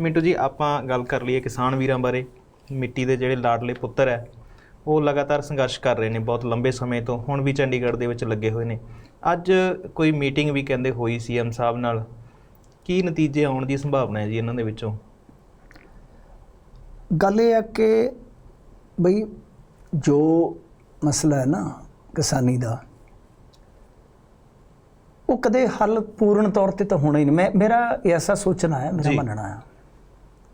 ਮਿੰਟੂ ਜੀ ਆਪਾਂ ਗੱਲ ਕਰ ਲਈਏ ਕਿਸਾਨ ਵੀਰਾਂ ਬਾਰੇ। ਮਿੱਟੀ ਦੇ ਜਿਹੜੇ ਲਾਡਲੇ ਪੁੱਤਰ ਹੈ ਉਹ ਲਗਾਤਾਰ ਸੰਘਰਸ਼ ਕਰ ਰਹੇ ਨੇ ਬਹੁਤ ਲੰਬੇ ਸਮੇਂ ਤੋਂ ਹੁਣ ਵੀ ਚੰਡੀਗੜ੍ਹ ਦੇ ਵਿੱਚ ਲੱਗੇ ਹੋਏ ਨੇ। ਅੱਜ ਕੋਈ ਮੀਟਿੰਗ ਵੀ ਕਹਿੰਦੇ ਹੋਈ ਸੀਐਮ ਸਾਹਿਬ ਨਾਲ। ਕੀ ਨਤੀਜੇ ਆਉਣ ਦੀ ਸੰਭਾਵਨਾ ਹੈ ਜੀ ਇਹਨਾਂ ਦੇ ਵਿੱਚੋਂ? ਗੱਲ ਇਹ ਹੈ ਕਿ ਬਈ ਜੋ ਮਸਲਾ ਹੈ ਨਾ ਕਿਸਾਨੀ ਦਾ ਉਹ ਕਦੇ ਹੱਲ ਪੂਰਨ ਤੌਰ ਤੇ ਤਾਂ ਹੋਣਾ ਹੀ ਨਹੀਂ। ਮੈਂ ਮੇਰਾ ਐਸਾ ਸੋਚਣਾ ਹੈ ਮੇਰਾ ਜੀ। ਮੰਨਣਾ ਹੈ।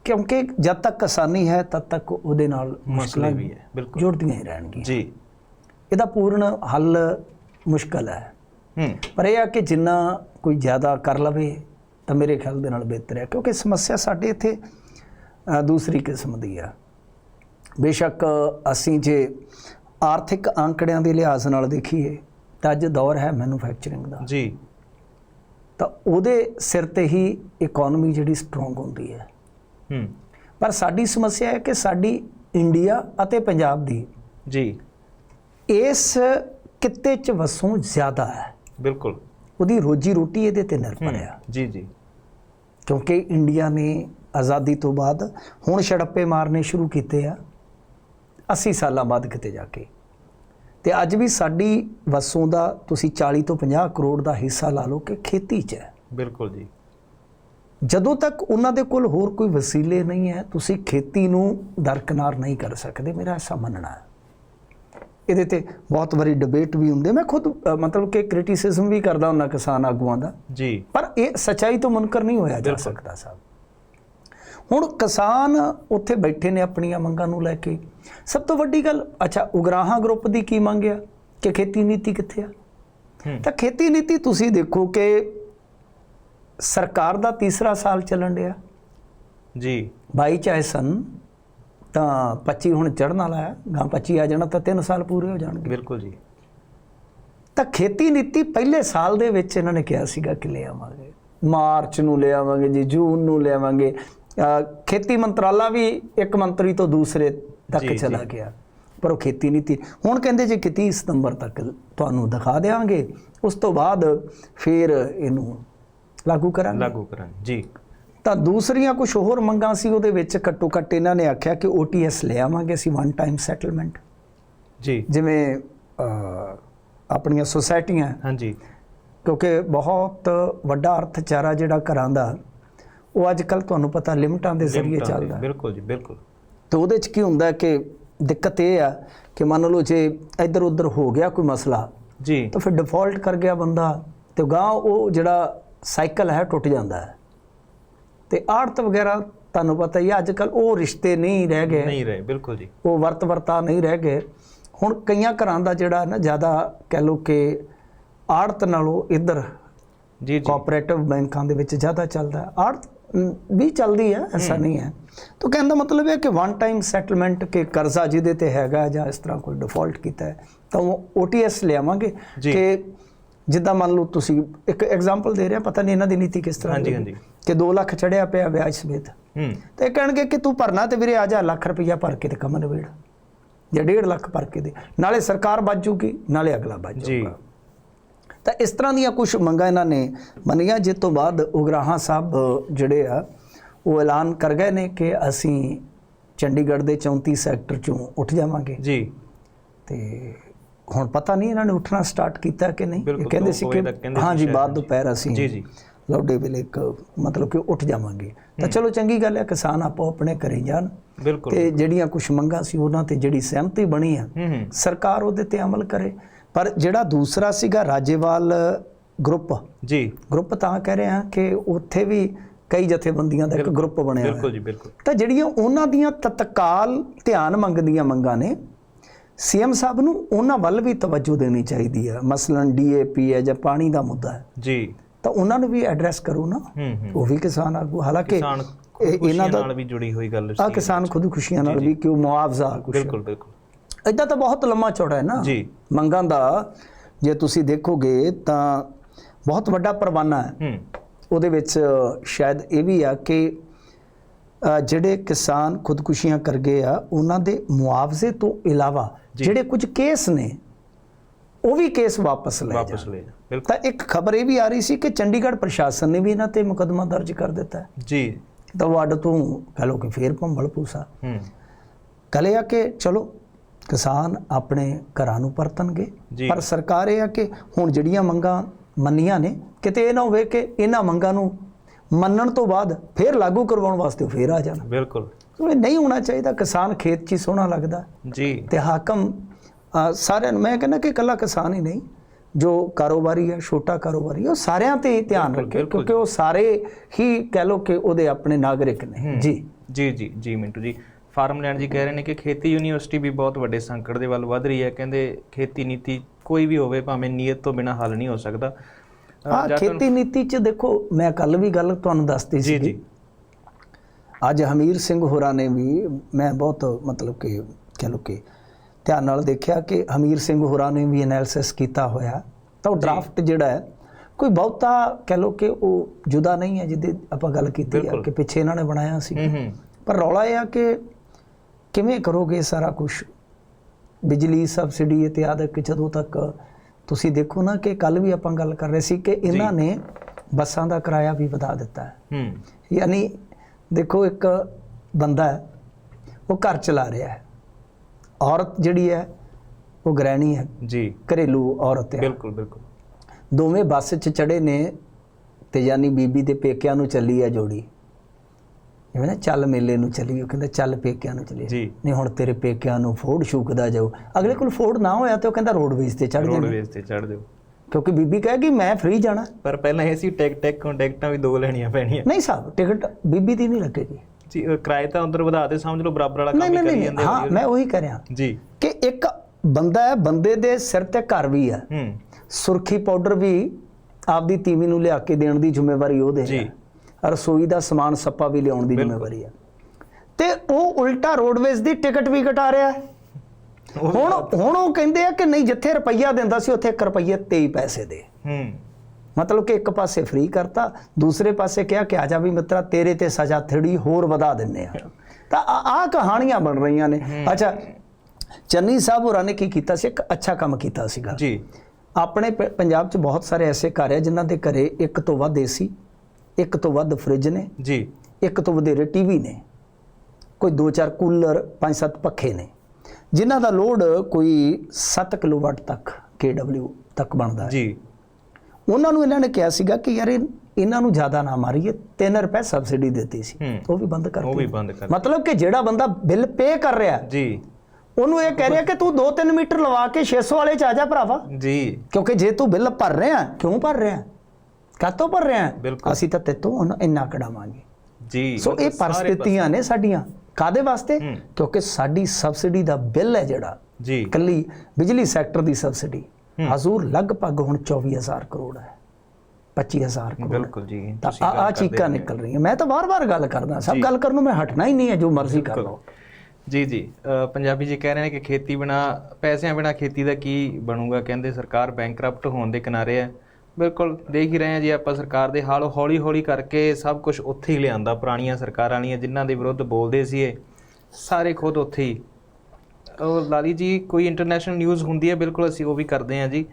ਕਿਉਂਕਿ ਜਦ ਤੱਕ ਕਿਸਾਨੀ ਹੈ ਤਦ ਤੱਕ ਉਹਦੇ ਨਾਲ ਮਸਲੇ ਮੁਸ਼ਕਲਾਂ ਵੀ ਹੈ ਬਿਲਕੁਲ। ਜੁੜਦੀਆਂ ਹੀ ਰਹਿਣਗੀਆਂ। ਜੀ। ਇਹਦਾ ਪੂਰਨ ਹੱਲ ਮੁਸ਼ਕਲ ਹੈ। ਹੂੰ। ਪਰ ਇਹ ਆ ਕਿ ਜਿੰਨਾ ਕੋਈ ਜ਼ਿਆਦਾ ਕਰ ਲਵੇ ਤਾਂ ਮੇਰੇ ਖਿਆਲ ਦੇ ਨਾਲ ਬਿਹਤਰ ਹੈ। ਕਿਉਂਕਿ ਸਮੱਸਿਆ ਸਾਡੇ ਇੱਥੇ ਦੂਸਰੀ ਕਿਸਮ ਦੀ ਆ। ਬੇਸ਼ੱਕ ਅਸੀਂ ਜੇ ਆਰਥਿਕ ਅੰਕੜਿਆਂ ਦੇ ਲਿਹਾਜ਼ ਨਾਲ ਦੇਖੀਏ ਤਾਂ ਅੱਜ ਦੌਰ ਹੈ ਮੈਨੂਫੈਕਚਰਿੰਗ ਦਾ। ਜੀ। ਤਾਂ ਉਹਦੇ ਸਿਰ ਤੇ ਹੀ ਇਕਨੋਮੀ ਜਿਹੜੀ ਸਟਰੋਂਗ ਹੁੰਦੀ ਹੈ। ਹੂੰ। ਪਰ ਸਾਡੀ ਸਮੱਸਿਆ ਹੈ ਕਿ ਸਾਡੀ ਇੰਡੀਆ ਅਤੇ ਪੰਜਾਬ ਦੀ ਜੀ। ਇਸ ਕਿੱਤੇ 'ਚ ਵਸੋਂ ਜ਼ਿਆਦਾ ਹੈ। ਬਿਲਕੁਲ। ਉਹਦੀ ਰੋਜੀ ਰੋਟੀ ਇਹਦੇ ਤੇ ਨਿਰਭਰ ਹੈ। ਜੀ ਜੀ। ਕਿਉਂਕਿ ਇੰਡੀਆ ਨੇ ਆਜ਼ਾਦੀ ਤੋਂ ਬਾਅਦ ਹੁਣ ਛੜੱਪੇ ਮਾਰਨੇ ਸ਼ੁਰੂ ਕੀਤੇ ਆ 80 ਸਾਲਾਂ ਬਾਅਦ ਕਿਤੇ ਜਾ ਕੇ। ਤੇ ਅੱਜ ਵੀ ਸਾਡੀ ਵਸੋਂ ਦਾ ਤੁਸੀਂ 40 ਤੋਂ 50 ਕਰੋੜ ਦਾ ਹਿੱਸਾ ਲਾ ਲਓ ਕਿ ਖੇਤੀ 'ਚ ਹੈ। ਬਿਲਕੁਲ ਜੀ। ਜਦੋਂ ਤੱਕ ਉਹਨਾਂ ਦੇ ਕੋਲ ਹੋਰ ਕੋਈ ਵਸੀਲੇ ਨਹੀਂ ਹੈ ਤੁਸੀਂ ਖੇਤੀ ਨੂੰ ਦਰਕਨਾਰ ਨਹੀਂ ਕਰ ਸਕਦੇ ਮੇਰਾ ਐਸਾ ਮੰਨਣਾ ਹੈ। ਇਹਦੇ ਤੇ ਬਹੁਤ ਵਾਰੀ ਡਿਬੇਟ ਵੀ ਹੁੰਦੇ ਮੈਂ ਖੁਦ ਮਤਲਬ ਕਿ ਕ੍ਰਿਟਿਸਿਜ਼ਮ ਵੀ ਕਰਦਾ ਹੁੰਦਾ ਕਿਸਾਨ ਆਗੂਆਂ ਦਾ। ਜੀ। ਪਰ ਇਹ ਸਚਾਈ ਤੋਂ ਮੁਨਕਰ ਨਹੀਂ ਹੋਇਆ ਜਾ। ਸਕਦਾ ਸਾਹਿਬ ਹੁਣ ਕਿਸਾਨ ਉੱਥੇ ਬੈਠੇ ਨੇ ਆਪਣੀਆਂ ਮੰਗਾਂ ਨੂੰ ਲੈ ਕੇ। ਸਭ ਤੋਂ ਵੱਡੀ ਗੱਲ ਅੱਛਾ ਉਗਰਾਹਾਂ ਗਰੁੱਪ ਦੀ ਕੀ ਮੰਗ ਆ? ਕਿ ਖੇਤੀ ਨੀਤੀ ਕਿੱਥੇ ਆ? ਤਾਂ ਖੇਤੀ ਨੀਤੀ ਤੁਸੀਂ ਦੇਖੋ ਕਿ ਸਰਕਾਰ ਦਾ ਤੀਸਰਾ ਸਾਲ ਚੱਲਣ ਡਿਆ। ਜੀ। 22 ਚਾਹੇ ਸਨ ਤਾਂ 25 ਹੁਣ ਚੜਨ ਵਾਲਾ ਹੈ। ਗਾਂ 25 ਆ ਜਾਣਾ ਤਾਂ 3 ਸਾਲ ਪੂਰੇ ਹੋ ਜਾਣਗੇ। ਬਿਲਕੁਲ ਜੀ। ਤਾਂ ਖੇਤੀ ਨੀਤੀ ਪਹਿਲੇ ਸਾਲ ਦੇ ਵਿੱਚ ਇਹਨਾਂ ਨੇ ਕਿਹਾ ਸੀਗਾ ਕਿ ਲੈ ਆਵਾਂਗੇ। ਮਾਰਚ ਨੂੰ ਲੈ ਆਵਾਂਗੇ ਜੀ ਜੂਨ ਨੂੰ ਲੈ ਆਵਾਂਗੇ। ਖੇਤੀ ਮੰਤਰਾਲਾ ਵੀ ਇੱਕ ਮੰਤਰੀ ਤੋਂ ਦੂਸਰੇ ਤੱਕ ਚਲਾ। ਗਿਆ। ਪਰ ਉਹ ਖੇਤੀ ਨੀਤੀ ਹੁਣ ਕਹਿੰਦੇ ਜੇ ਕਿ 30 ਸਤੰਬਰ ਤੱਕ ਤੁਹਾਨੂੰ ਦਿਖਾ ਦੇਵਾਂਗੇ ਉਸ ਤੋਂ ਬਾਅਦ ਫਿਰ ਇਹਨੂੰ ਲਾਗੂ ਕਰਾਂਗੇ? ਲਾਗੂ ਕਰਾਂਗੇ ਜੀ। ਤਾਂ ਦੂਸਰੀਆਂ ਕੁਝ ਹੋਰ ਮੰਗਾਂ ਸੀ ਉਹਦੇ ਵਿੱਚ ਘੱਟੋ ਘੱਟ ਇਹਨਾਂ ਨੇ ਆਖਿਆ ਕਿ OTS ਲੈ ਆਵਾਂਗੇ ਅਸੀਂ ਵਨ ਟਾਈਮ ਸੈਟਲਮੈਂਟ ਜੀ। ਜਿਵੇਂ ਆਪਣੀਆਂ ਸੁਸਾਇਟੀਆਂ ਹਾਂਜੀ। ਕਿਉਂਕਿ ਬਹੁਤ ਵੱਡਾ ਅਰਥਚਾਰਾ ਜਿਹੜਾ ਘਰਾਂ ਦਾ ਉਹ ਅੱਜ ਕੱਲ ਤੁਹਾਨੂੰ ਪਤਾ ਲਿਮਟਾਂ ਦੇ ਜ਼ਰੀਏ ਚੱਲਦਾ। ਬਿਲਕੁਲ ਜੀ ਬਿਲਕੁਲ। ਤੇ ਉਹਦੇ ਚ ਕੀ ਹੁੰਦਾ ਕਿ ਦਿੱਕਤ ਇਹ ਆ ਕਿ ਮੰਨ ਲਓ ਜੇ ਇੱਧਰ ਉੱਧਰ ਹੋ ਗਿਆ ਕੋਈ ਮਸਲਾ ਜੀ। ਤਾਂ ਫਿਰ ਡਿਫਾਲਟ ਕਰ ਗਿਆ ਬੰਦਾ ਤੇ ਗਾਂ ਉਹ ਜਿਹੜਾ ਸਾਈਕਲ ਹੈ ਟੁੱਟ ਜਾਂਦਾ ਹੈ। ਤੇ ਆੜਤ ਵਗੈਰਾ ਤੁਹਾਨੂੰ ਪਤਾ ਹੀ ਅੱਜ ਕੱਲ ਉਹ ਰਿਸ਼ਤੇ ਨਹੀਂ ਰਹਿ ਗਏ। ਨਹੀਂ ਰਹੇ ਬਿਲਕੁਲ ਜੀ। ਉਹ ਵਰਤ ਵਰਤਾ ਨਹੀਂ ਰਹਿ ਗਏ। ਹੁਣ ਕਈਆਂ ਘਰਾਂ ਦਾ ਜਿਹੜਾ ਨਾ ਜ਼ਿਆਦਾ ਕਹਿ ਲਓ ਕਿ ਆੜਤ ਨਾਲੋਂ ਇੱਧਰ ਜੀ ਜੀ। ਕੋਆਪਰੇਟਿਵ ਬੈਂਕਾਂ ਦੇ ਵਿੱਚ ਜ਼ਿਆਦਾ ਚੱਲਦਾ ਹੈ। ਆੜਤ ਵੀ ਚੱਲਦੀ ਹੈ ਐਸਾ ਨਹੀਂ ਹੈ। ਤਾਂ ਕਹਿਣ ਦਾ ਮਤਲਬ ਹੈ ਕਿ ਵਨ ਟਾਈਮ ਸੈਟਲਮੈਂਟ ਕਿ ਕਰਜ਼ਾ ਜਿਹਦੇ ਤੇ ਹੈਗਾ ਜਾਂ ਇਸ ਤਰ੍ਹਾਂ ਕੋਈ ਡਿਫਾਲਟ ਕੀਤਾ ਹੈ ਤਾਂ ਉਹ OTS ਲਿਆਵਾਂਗੇ। ਕਿ ਜਿੱਦਾਂ ਮੰਨ ਲਓ ਤੁਸੀਂ ਇੱਕ ਐਗਜ਼ਾਮਪਲ ਦੇ ਰਿਹਾ ਪਤਾ ਨਹੀਂ ਇਹਨਾਂ ਦੀ ਨੀਤੀ ਕਿਸ ਤਰ੍ਹਾਂ ਹਾਂਜੀ, ਦੀ ਹਾਂਜੀ। ਕਿ 2 ਲੱਖ ਚੜਿਆ ਪਿਆ ਵਿਆਜ ਸਮੇਤ। ਹੂੰ। ਤੇ ਕਹਿਣਗੇ ਕਿ ਤੂੰ ਭਰਨਾ ਤੇ ਵੀਰੇ ਆ ਜਾ ਲੱਖ ਰੁਪਈਆ ਭਰ ਕੇ ਤੇ ਕੰਮ ਨਵੇੜ ਜਾਂ 1.5 ਲੱਖ ਭਰ ਕੇ ਦੇ। ਨਾਲੇ ਸਰਕਾਰ ਬਚੂਗੀ ਨਾਲੇ ਅਗਲਾ ਬਚ ਜੀ। ਜਾਊਗਾ। ਤਾਂ ਇਸ ਤਰ੍ਹਾਂ ਦੀਆਂ ਕੁਝ ਮੰਗਾਂ ਇਹਨਾਂ ਨੇ ਮੰਨੀਆਂ ਜਿਸ ਤੋਂ ਬਾਅਦ ਉਗਰਾਹਾਂ ਸਾਹਿਬ ਜਿਹੜੇ ਆ ਉਹ ਐਲਾਨ ਕਰ ਗਏ ਨੇ ਕਿ ਅਸੀਂ ਚੰਡੀਗੜ੍ਹ ਦੇ 34 ਸੈਕਟਰ ਚੋਂ ਉੱਠ ਜਾਵਾਂਗੇ। ਜੀ। ਤੇ ਹੁਣ ਪਤਾ ਨਹੀਂ ਇਹਨਾਂ ਨੇ ਉੱਠਣਾ ਸਟਾਰਟ ਕੀਤਾ ਕਿ ਨਹੀਂ। ਕਹਿੰਦੇ ਸੀ ਕਿ ਹਾਂਜੀ ਬਾਅਦ। ਦੁਪਹਿਰ ਅਸੀਂ ਜੀ, ਜੀ। ਲੌਡੇ ਵੇਲੇ ਇੱਕ ਮਤਲਬ ਕਿ ਉੱਠ ਜਾਵਾਂਗੇ। ਤਾਂ ਚਲੋ ਚੰਗੀ ਗੱਲ ਹੈ ਕਿਸਾਨ ਆਪੋ ਆਪਣੇ ਘਰੇ ਜਾਣ ਤੇ ਜਿਹੜੀਆਂ ਕੁਝ ਮੰਗਾਂ ਸੀ ਉਹਨਾਂ ਤੇ ਜਿਹੜੀ ਸਹਿਮਤੀ ਬਣੀ ਆ ਸਰਕਾਰ ਉਹਦੇ ਤੇ ਅਮਲ ਕਰੇ। ਪਰ ਜਿਹੜਾ ਦੂਸਰਾ ਸੀਗਾ ਰਾਜੇਵਾਲ ਗਰੁੱਪ ਜੀ। ਗਰੁੱਪ ਤਾਂ ਕਹਿ ਰਹੇ ਆ ਕਿ ਉੱਥੇ ਵੀ ਕਈ ਜਥੇਬੰਦੀਆਂ ਦਾ ਇੱਕ ਗਰੁੱਪ ਬਣਿਆ ਬਿਲਕੁਲ ਜੀ ਬਿਲਕੁਲ। ਤਾਂ ਜਿਹੜੀਆਂ ਉਹਨਾਂ ਦੀਆਂ ਤਤਕਾਲ ਧਿਆਨ ਮੰਗਦੀਆਂ ਮੰਗਾਂ ਨੇ ਸੀਐਮ ਸਾਹਿਬ ਨੂੰ ਉਹਨਾਂ ਵੱਲ ਵੀ ਤਵੱਜੋ ਦੇਣੀ ਚਾਹੀਦੀ ਹੈ। ਮਸਲਨ ਡੀਏਪੀ ਹੈ ਜਾਂ ਪਾਣੀ ਦਾ ਮੁੱਦਾ ਹੈ। ਜੀ। ਤਾਂ ਉਹਨਾਂ ਨੂੰ ਵੀ ਐਡਰੈਸ ਕਰੋ ਨਾ। ਉਹ ਵੀ ਕਿਸਾਨ ਆਗੂ। ਹਾਲਾਂਕਿ ਇਹਨਾਂ ਦਾ ਨਾਲ ਵੀ ਜੁੜੀ ਹੋਈ ਗੱਲ ਆ ਸੀ ਕਿਸਾਨ ਖੁਦਕੁਸ਼ੀਆਂ ਨਾਲ ਵੀ ਕਿ ਉਹ ਮੁਆਵਜ਼ਾ ਕੁਛ। ਬਿਲਕੁਲ ਬਿਲਕੁਲ। ਇਦਾਂ ਤਾਂ ਬਹੁਤ ਲੰਮਾ ਚੌੜਾ ਹੈ ਨਾ। ਜੀ। ਮੰਗਾਂ ਦਾ ਜੇ ਤੁਸੀਂ ਦੇਖੋਗੇ ਤਾਂ ਬਹੁਤ ਵੱਡਾ ਪਰਵਾਨਾ ਹੈ। ਹੂੰ। ਉਹਦੇ ਵਿੱਚ ਸ਼ਾਇਦ ਇਹ ਵੀ ਆ ਕਿ ਜਿਹੜੇ ਕਿਸਾਨ ਖੁਦਕੁਸ਼ੀਆਂ ਕਰ ਗਏ ਆ ਉਹਨਾਂ ਦੇ ਮੁਆਵਜ਼ੇ ਤੋਂ ਇਲਾਵਾ। ਜਿਹੜੇ ਕੁਝ ਕੇਸ ਨੇ ਉਹ ਵੀ ਕੇਸ ਵਾਪਸ ਲੈ ਵਾਪਸ ਲੈ ਬਿਲਕੁਲ। ਤਾਂ ਇੱਕ ਖਬਰ ਇਹ ਵੀ ਆ ਰਹੀ ਸੀ ਕਿ ਚੰਡੀਗੜ੍ਹ ਪ੍ਰਸ਼ਾਸਨ ਨੇ ਵੀ ਇਹਨਾਂ ਤੇ ਮੁਕੱਦਮਾ ਦਰਜ ਕਰ ਦਿੱਤਾ ਹੈ। ਜੀ। ਤਾਂ ਅੱਡ ਤੋਂ ਕਹ ਲੋ ਕਿ ਫੇਰ ਭੰਬਲ ਪੂਸਾ ਹੂੰ। ਇਹ ਆ ਕਿ ਚਲੋ ਕਿਸਾਨ ਆਪਣੇ ਘਰਾਂ ਨੂੰ ਪਰਤਣਗੇ। ਪਰ ਸਰਕਾਰ ਇਹ ਆ ਕਿ ਹੁਣ ਜਿਹੜੀਆਂ ਮੰਗਾਂ ਮੰਨੀਆਂ ਨੇ ਕਿਤੇ ਇਹ ਨਾ ਹੋਵੇ ਕਿ ਇਹਨਾਂ ਮੰਗਾਂ ਨੂੰ ਮੰਨਣ ਤੋਂ ਬਾਅਦ ਫੇਰ ਲਾਗੂ ਕਰਵਾਉਣ ਵਾਸਤੇ ਫੇਰ ਆ ਜਾਣ। ਬਿਲਕੁਲ। ਸੋ ਇਹ ਨਹੀਂ ਹੋਣਾ ਚਾਹੀਦਾ ਕਿਸਾਨ ਖੇਤ 'ਚ ਹੀ ਸੋਹਣਾ ਲੱਗਦਾ। ਜੀ। ਤੇ ਹਾਕਮ ਸਾਰਿਆਂ ਨੂੰ ਮੈਂ ਕਹਿੰਦਾ ਕਿ ਇਕੱਲਾ ਕਿਸਾਨ ਹੀ ਨਹੀਂ ਜੋ ਕਾਰੋਬਾਰੀ ਹੈ ਛੋਟਾ ਕਾਰੋਬਾਰੀ ਉਹ ਸਾਰਿਆਂ ਤੇ ਧਿਆਨ ਰੱਖੇ ਕਿਉਂਕਿ ਉਹ ਸਾਰੇ ਹੀ ਕਹਿ ਲੋ ਕਿ ਉਹਦੇ ਆਪਣੇ ਨਾਗਰਿਕ ਨੇ। ਜੀ। ਜੀ ਜੀ ਜੀ ਮਿੰਟੂ ਜੀ। ਫਾਰਮਲੈਂਡ ਜੀ ਕਹਿ ਰਹੇ ਨੇ ਕਿ ਖੇਤੀ ਯੂਨੀਵਰਸਿਟੀ ਵੀ ਬਹੁਤ ਵੱਡੇ ਸੰਕਟ ਦੇ ਵੱਲ ਵਧ ਰਹੀ ਹੈ। ਕਹਿੰਦੇ ਖੇਤੀ ਨੀਤੀ ਕੋਈ ਵੀ ਹੋਵੇ ਭਾਵੇਂ ਨੀਅਤ ਤੋਂ ਬਿਨਾ ਹੱਲ ਨਹੀਂ ਹੋ ਸਕਦਾ। ਜਾਂ ਤੁਹਾਨੂੰ- ਖੇਤੀ ਨੀਤੀ 'ਚ ਦੇਖੋ ਮੈਂ ਕੱਲ ਵੀ ਗੱਲ ਤੁਹਾਨੂੰ ਦੱਸਤੀ ਜੀ ਸੀ ਜੀ। ਅੱਜ ਹਮੀਰ ਸਿੰਘ ਹੋਰਾਂ ਨੇ ਵੀ ਮੈਂ ਬਹੁਤ ਮਤਲਬ ਕਿ ਕਹਿ ਲੋ ਕਿ ਧਿਆਨ ਨਾਲ ਦੇਖਿਆ ਕਿ ਹਮੀਰ ਸਿੰਘ ਹੋਰਾਂ ਨੇ ਵੀ ਐਨਾਲਿਸਿਸ ਕੀਤਾ ਹੋਇਆ। ਤਾਂ ਉਹ ਡਰਾਫਟ ਜਿਹੜਾ ਹੈ ਕੋਈ ਬਹੁਤਾ ਕਹਿ ਲੋ ਕਿ ਉਹ ਜੁਦਾ ਨਹੀਂ ਹੈ ਜਿੱਦੇ ਆਪਾਂ ਗੱਲ ਕੀਤੀ ਹੈ। ਕਿ ਪਿੱਛੇ ਇਹਨਾਂ ਨੇ ਬਣਾਇਆ ਸੀ। ਪਰ ਰੌਲਾ ਇਹ ਆ ਕਿ ਕਿਵੇਂ ਕਰੋਗੇ ਸਾਰਾ ਕੁਝ ਬਿਜਲੀ ਸਬਸਿਡੀ ਇਤਿਆਦਿ ਕਿ ਜਦੋਂ ਤੱਕ ਤੁਸੀਂ ਦੇਖੋ ਨਾ ਕਿ ਕੱਲ ਵੀ ਆਪਾਂ ਗੱਲ ਕਰ ਰਹੇ ਸੀ ਕਿ ਇਹਨਾਂ ਨੇ ਬੱਸਾਂ ਦਾ ਕਿਰਾਇਆ ਵੀ ਵਧਾ ਦਿੱਤਾ। ਹੈ ਹੂੰ। ਯਾਨੀ ਦੇਖੋ ਇੱਕ ਬੰਦਾ ਹੈ ਉਹ ਘਰ ਚਲਾ ਰਿਹਾ ਹੈ। ਔਰਤ ਜਿਹੜੀ ਹੈ ਉਹ ਗ੍ਰਹਿਣੀ ਹੈ। ਜੀ। ਘਰੇਲੂ ਔਰਤ ਹੈ। ਬਿਲਕੁਲ ਬਿਲਕੁਲ। ਦੋਵੇਂ ਬੱਸ 'ਚ ਚੜੇ ਨੇ ਤੇ ਯਾਨੀ ਬੀਬੀ ਦੇ ਪੇਕਿਆਂ ਨੂੰ ਚੱਲੀ ਹੈ ਜੋੜੀ। ਜਿਵੇਂ ਨਾ ਚੱਲ ਮੇਲੇ ਨੂੰ ਚੱਲੀ ਉਹ ਕਹਿੰਦਾ ਚੱਲ ਪੇਕਿਆਂ ਨੂੰ ਚੱਲੀ ਨਹੀਂ ਹੁਣ ਤੇਰੇ ਪੇਕਿਆਂ ਨੂੰ ਫੋਰਡ ਸ਼ੂਕਦਾ ਜਾਓ ਅਗਲੇ ਕੋਲ ਫੋਰਡ ਨਾ ਹੋਇਆ ਤੇ ਉਹ ਕਹਿੰਦਾ ਰੋਡਵੇਜ਼ ਤੇ ਚੜ ਜਾਣਾ। ਰੋਡਵੇਜ਼ ਤੇ ਚੜ ਦਿਓ ਕਿਉਂਕਿ ਬੀਬੀ ਕਹੇਗੀ ਮੈਂ ਫ੍ਰੀ ਜਾਣਾ। ਪਰ ਪਹਿਲਾਂ ਇਹ ਸੀ ਟੈਕ ਟੈਕ ਕੰਟੈਕਟਾਂ ਵੀ ਦੋ ਲੈਣੀਆਂ ਪੈਣੀਆਂ। ਨਹੀਂ ਸਾਹਿਬ ਟਿਕਟ ਬੀਬੀ ਦੀ ਨਹੀਂ ਲੱਗੇਗੀ। ਜੀ ਕਿਰਾਏ ਤਾਂ ਉਧਰ ਵਧਾ ਦੇ ਸਮਝ ਲਓ ਬਰਾਬਰ ਵਾਲਾ ਕੰਮ ਹੀ ਕਰੀ ਜਾਂਦੇ ਹਾਂ ਮੈਂ ਉਹੀ ਕਹਿ ਰਿਹਾ। ਜੀ। ਕਿ ਇੱਕ ਬੰਦਾ ਹੈ ਬੰਦੇ ਦੇ ਸਿਰ ਤੇ ਘਰ ਵੀ ਹੈ। ਹੂੰ। ਸੁਰਖੀ ਪਾਊਡਰ ਵੀ ਆਪਦੀ ਤੀਵੀ ਨੂੰ ਲਿਆ ਕੇ ਦੇਣ ਦੀ ਜ਼ਿੰਮੇਵਾਰੀ ਉਹਦੇ ਜੀ। ਹੈ ਰਸੋਈ ਦਾ ਸਮਾਨ ਸੱਪਾ ਵੀ ਲਿਆਉਣ ਦੀ। ਜ਼ਿੰਮੇਵਾਰੀ ਹੈ। ਤੇ ਉਹ ਉਲਟਾ ਰੋਡਵੇਜ਼ ਦੀ ਟਿਕਟ ਵੀ ਘਟਾ ਰਿਹਾ ਹੈ। ਹੁਣ ਹੁਣ ਉਹ ਕਹਿੰਦੇ ਆ ਕਿ ਨਹੀਂ ਜਿੱਥੇ ਰੁਪਈਆ ਦਿੰਦਾ ਸੀ ਉੱਥੇ 1 ਰੁਪਈਆ 23 ਪੈਸੇ ਦੇ। ਹੂੰ। ਮਤਲਬ ਕਿ ਇੱਕ ਪਾਸੇ ਫ੍ਰੀ ਕਰਤਾ ਦੂਸਰੇ ਪਾਸੇ ਕਿਹਾ ਕਿ ਆ ਜਾ ਵੀ ਮਿੱਤਰਾ ਤੇਰੇ ਤੇ ਸਜ਼ਾ ਥੋੜੀ ਹੋਰ ਵਧਾ ਦਿੰਨੇ ਆ। ਤਾਂ ਆ ਕਹਾਣੀਆਂ ਬਣ ਰਹੀਆਂ ਨੇ। ਅੱਛਾ ਚੰਨੀ ਸਾਹਿਬ ਹੋਰਾਂ ਨੇ ਕੀ ਕੀਤਾ ਸੀ? ਇੱਕ ਅੱਛਾ ਕੰਮ ਕੀਤਾ ਸੀਗਾ। ਜੀ। ਆਪਣੇ ਪੰਜਾਬ 'ਚ ਬਹੁਤ ਸਾਰੇ ਐਸੇ ਘਰ ਹੈ ਜਿਨ੍ਹਾਂ ਦੇ ਘਰੇ ਇੱਕ ਤੋਂ ਵੱਧ ਏਸੀ ਇੱਕ ਤੋਂ ਵੱਧ ਫ੍ਰਿਜ ਨੇ। ਜੀ। ਇੱਕ ਤੋਂ ਵਧੇਰੇ ਟੀਵੀ ਨੇ। ਕੋਈ 2-4 ਕੂਲਰ 5-7 ਪੱਖੇ ਨੇ। ਜਿਨ੍ਹਾਂ ਦਾ ਲੋਡ ਕੋਈ 7 ਕਿਲੋਵਾਟ ਤੱਕ KW ਤੱਕ ਬਣਦਾ ਹੈ। ਜੀ। ਉਹਨਾਂ ਨੂੰ ਇਹਨਾਂ ਨੇ ਕਿਹਾ ਸੀਗਾ ਕਿ ਯਾਰ ਇਹ- ਇਹਨਾਂ ਨੂੰ ਜ਼ਿਆਦਾ ਨਾ ਮਾਰੀਏ 3 ਰੁਪਏ ਸਬਸਿਡੀ ਦਿੱਤੀ ਸੀ। ਉਹ ਵੀ ਬੰਦ ਕਰ ਉਹ ਵੀ ਬੰਦ ਕਰ ਮਤਲਬ ਕਿ ਜਿਹੜਾ ਬੰਦਾ ਬਿੱਲ ਪੇ ਕਰ ਰਿਹਾ ਜੀ। ਉਹਨੂੰ ਇਹ ਕਹਿ ਰਿਹਾ ਕਿ ਤੂੰ 2-3 ਮੀਟਰ ਲਵਾ ਕੇ 600 ਵਾਲੇ ਚ ਆ ਜਾ ਭਰਾਵਾ। ਜੀ। ਕਿਉਂਕਿ ਜੇ ਤੂੰ ਬਿੱਲ ਭਰ ਰਿਹਾ ਕਿਉਂ ਭਰ ਰਿਹਾ ਕਾਤੋਂ ਭਰ ਰਿਹਾ। ਅਸੀਂ ਤਾਂ ਤੇਤੋਂ ਇੰਨਾ ਕਢਾਵਾਂਗੇ। ਜੀ। ਸੋ ਇਹ ਪਰਿਸਥਿਤੀਆਂ ਨੇ ਸਾਡੀਆਂ। ਕਾਦੇ ਵਾਸਤੇ। ਕਿਉਂਕਿ ਸਾਡੀ ਸਬਸਿਡੀ ਦਾ ਬਿੱਲ ਹੈ ਜਿਹੜਾ। ਜੀ। ਕੱਲੀ ਬਿਜਲੀ ਸੈਕਟਰ ਦੀ ਸਬਸਿਡੀ। ਹਜ਼ੂਰ ਲਗਭਗ ਹੁਣ 24000 ਕਰੋੜ ਹੈ। 25000 ਕਰੋੜ। ਬਿਲਕੁਲ ਜੀ ਤੁਸੀਂ ਆ ਚੀਕਾਂ ਰਹੇ। ਨਿਕਲ ਰਹੀਆਂ। ਮੈਂ ਤਾਂ ਵਾਰ-ਵਾਰ ਗੱਲ ਕਰਦਾ ਸਭ। ਗੱਲ ਕਰਨ ਨੂੰ ਮੈਂ ਹਟਣਾ ਹੀ ਨਹੀਂ ਹੈ ਜੋ ਮਰਜ਼ੀ ਕਰ। ਲਓ। ਜੀ ਜੀ। ਪੰਜਾਬੀ ਜੀ ਕਹਿ ਰਹੇ ਨੇ ਕਿ ਖੇਤੀ ਬਿਨਾ ਪੈਸਿਆਂ ਬਿਨਾ ਖੇਤੀ ਦਾ ਕੀ ਬਣੂਗਾ? ਕਹਿੰਦੇ ਸਰਕਾਰ ਬੈਂਕਰਪਟ ਹੋਣ ਦੇ ਕਿਨਾਰੇ ਹੈ। ਬਿਲਕੁਲ, ਦੇਖ ਹੀ ਰਹੇ ਹਾਂ ਜੀ ਆਪਾਂ ਸਰਕਾਰ ਦੇ ਹਾਲ ਹੌਲੀ ਹੌਲੀ ਕਰਕੇ ਸਭ ਕੁਝ ਉੱਥੇ ਹੀ ਲਿਆਂਦਾ, ਪੁਰਾਣੀਆਂ ਸਰਕਾਰਾਂ ਵਾਲੀਆਂ ਜਿਨ੍ਹਾਂ ਦੇ ਵਿਰੁੱਧ ਬੋਲਦੇ ਸੀ ਇਹ ਸਾਰੇ ਖੁਦ ਉੱਥੇ ਹੀ। ਉਹ ਲਾਲੀ ਜੀ, ਕੋਈ ਇੰਟਰਨੈਸ਼ਨਲ ਨਿਊਜ਼ ਹੁੰਦੀ ਹੈ, ਬਿਲਕੁਲ ਅਸੀਂ ਉਹ ਵੀ ਕਰਦੇ ਹਾਂ ਜੀ।